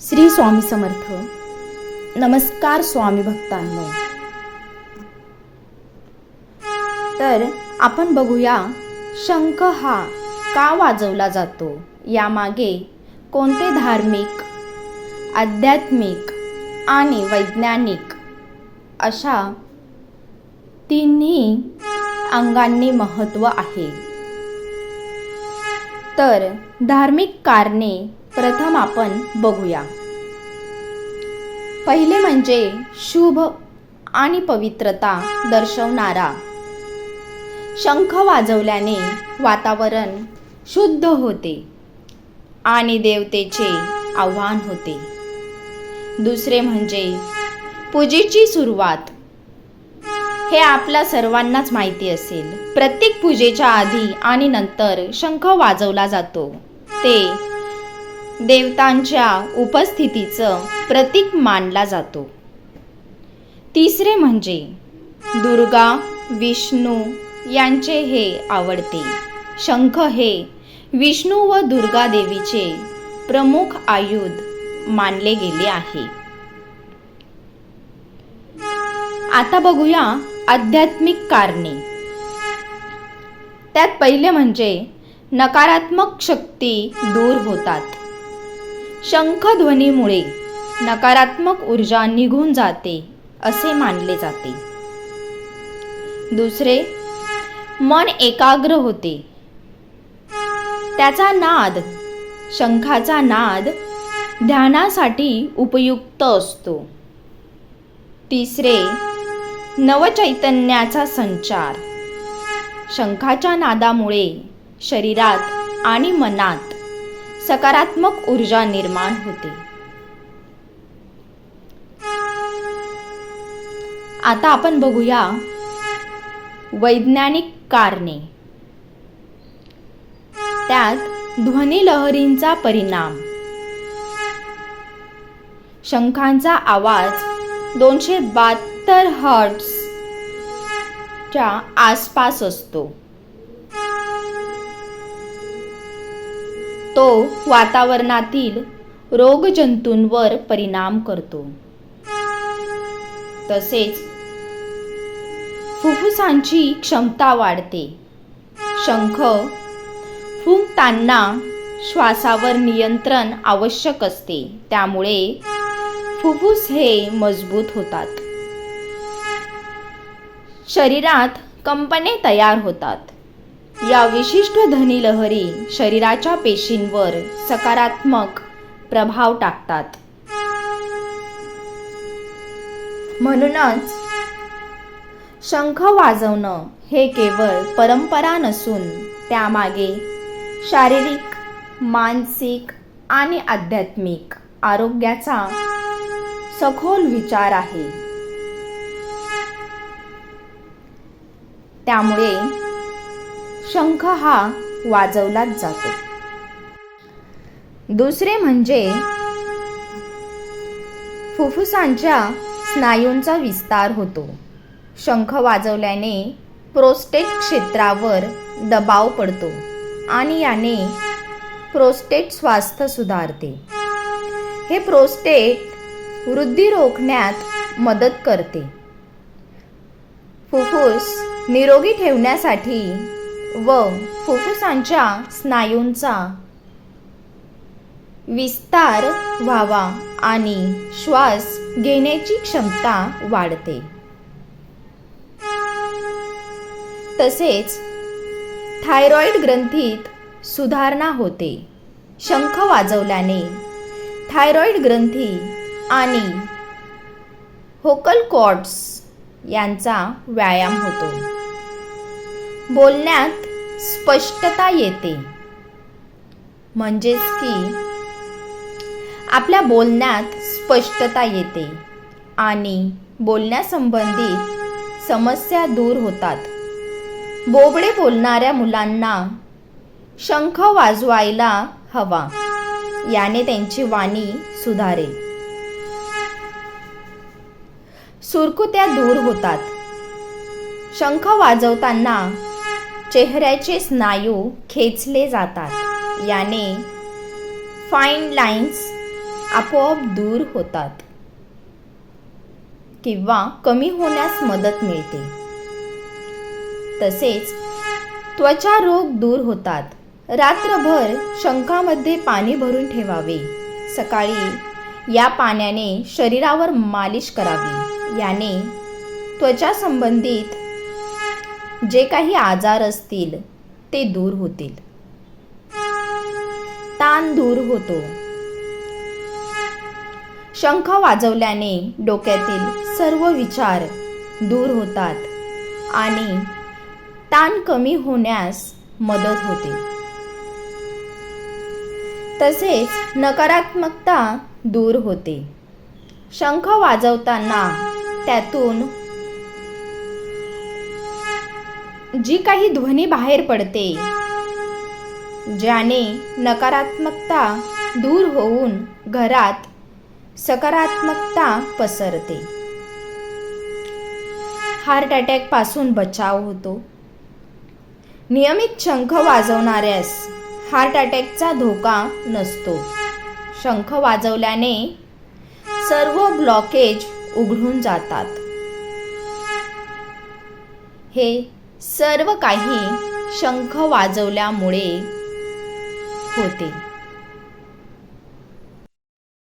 श्री स्वामी समर्थ. नमस्कार स्वामी भक्तांनो. तर आपण बघूया शंख हा का वाजवला जातो? यामागे कोणते धार्मिक आध्यात्मिक आणि वैज्ञानिक अशा तिन्ही अंगांनी महत्त्व आहे? तर धार्मिक कारणे प्रथम आपण बघूया. पहिले म्हणजे शुभ आणि पवित्रता दर्शवणारा. शंख वाजवल्याने वातावरण शुद्ध होते आणि देवतेचे आव्हान होते. दुसरे म्हणजे पूजेची सुरुवात. हे आपल्या सर्वांनाच माहिती असेल. प्रत्येक पूजेच्या आधी आणि नंतर शंख वाजवला जातो. ते देवतांच्या उपस्थितीचं प्रतीक मानला जातो. तिसरे म्हणजे दुर्गा विष्णू यांचे हे आवडते. शंख हे विष्णू व दुर्गा देवीचे प्रमुख आयुध मानले गेले आहे. आता बघूया आध्यात्मिक कारणे. त्यात पहिले म्हणजे नकारात्मक शक्ती दूर होतात. शंखध्वनीमुळे नकारात्मक ऊर्जा निघून जाते असे मानले जाते. दुसरे मन एकाग्र होते. त्याचा नाद शंखाचा नाद ध्यानासाठी उपयुक्त असतो. तिसरे नवचैतन्याचा संचार. शंखाच्या नादामुळे शरीरात आणि मनात सकारात्मक ऊर्जा निर्माण होते. आता आपण बघूया वैज्ञानिक कारणे. त्यात ध्वनी लहरींचा परिणाम. शंखांचा आवाज दोनशे बहात्तर हर्ट्सच्या आसपास असतो. तो वातावरणातील रोगजंतूंवर परिणाम करतो. तसेच फुफ्फुसांची क्षमता वाढते. शंख फुंकताना श्वासावर नियंत्रण आवश्यक असते. त्यामुळे फुफ्फुस हे मजबूत होतात. शरीरात कंपने तयार होतात. या विशिष्ट ध्वनी लहरी शरीराच्या पेशींवर सकारात्मक प्रभाव टाकतात. म्हणूनच शंख वाजवणं हे केवळ परंपरा नसून त्यामागे शारीरिक मानसिक आणि आध्यात्मिक आरोग्याचा सखोल विचार आहे. त्यामुळे शंख हा वाजवलाच जातो. दुसरे म्हणजे फुफ्फुसांच्या स्नायूंचा विस्तार होतो. शंख वाजवल्याने प्रोस्टेट क्षेत्रावर दबाव पडतो आणि याने प्रोस्टेट स्वास्थ्य सुधारते. हे प्रोस्टेट वृद्धी रोखण्यात मदत करते. फुफ्फुस निरोगी ठेवण्यासाठी व फुफ्फुसांच्या स्नायूंचा विस्तार व्हावा आणि श्वास घेण्याची क्षमता वाढते. तसेच थायरॉइड ग्रंथीत सुधारणा होते. शंख वाजवल्याने थायरॉइड ग्रंथी आणि होकल कॉर्ड्स यांचा व्यायाम होतो. बोलण्यात स्पष्टता येते. म्हणजेच की आपल्या बोलण्यात स्पष्टता येते आणि बोलण्यासंबंधित समस्या दूर होतात. बोबडे बोलणाऱ्या मुलांना शंख वाजवायला हवा याने त्यांची वाणी सुधारेल. सुरकुत्या दूर होतात. शंख वाजवताना चेहऱ्याचे स्नायू खेचले जातात. याने फाईन लाईन्स आपोआप दूर होतात. किंवा कमी होण्यास मदत मिळते. तसेच त्वचा रोग दूर होतात. रात्रभर शंखामध्ये पाणी भरून ठेवावे. सकाळी या पाण्याने शरीरावर मालिश करावी. याने त्वचा संबंधित जे काही आजार असतील ते दूर होतील. ताण दूर होतो. शंख वाजवल्याने डोक्यातील सर्व विचार दूर होतात आणि ताण कमी होण्यास मदत होते. तसेच नकारात्मकता दूर होते. शंख वाजवताना त्यातून जी काही ध्वनी बाहेर पडते ज्याने नकारात्मकता दूर होऊन घरात सकारात्मकता पसरते. हार्ट अटॅकपासून बचाव होतो. नियमित शंख वाजवणाऱ्यास हार्ट अटॅकचा धोका नसतो. शंख वाजवल्याने सर्व ब्लॉकेज उघडून जातात. हे सर्व काही शंख वाजवल्यामुळे होते.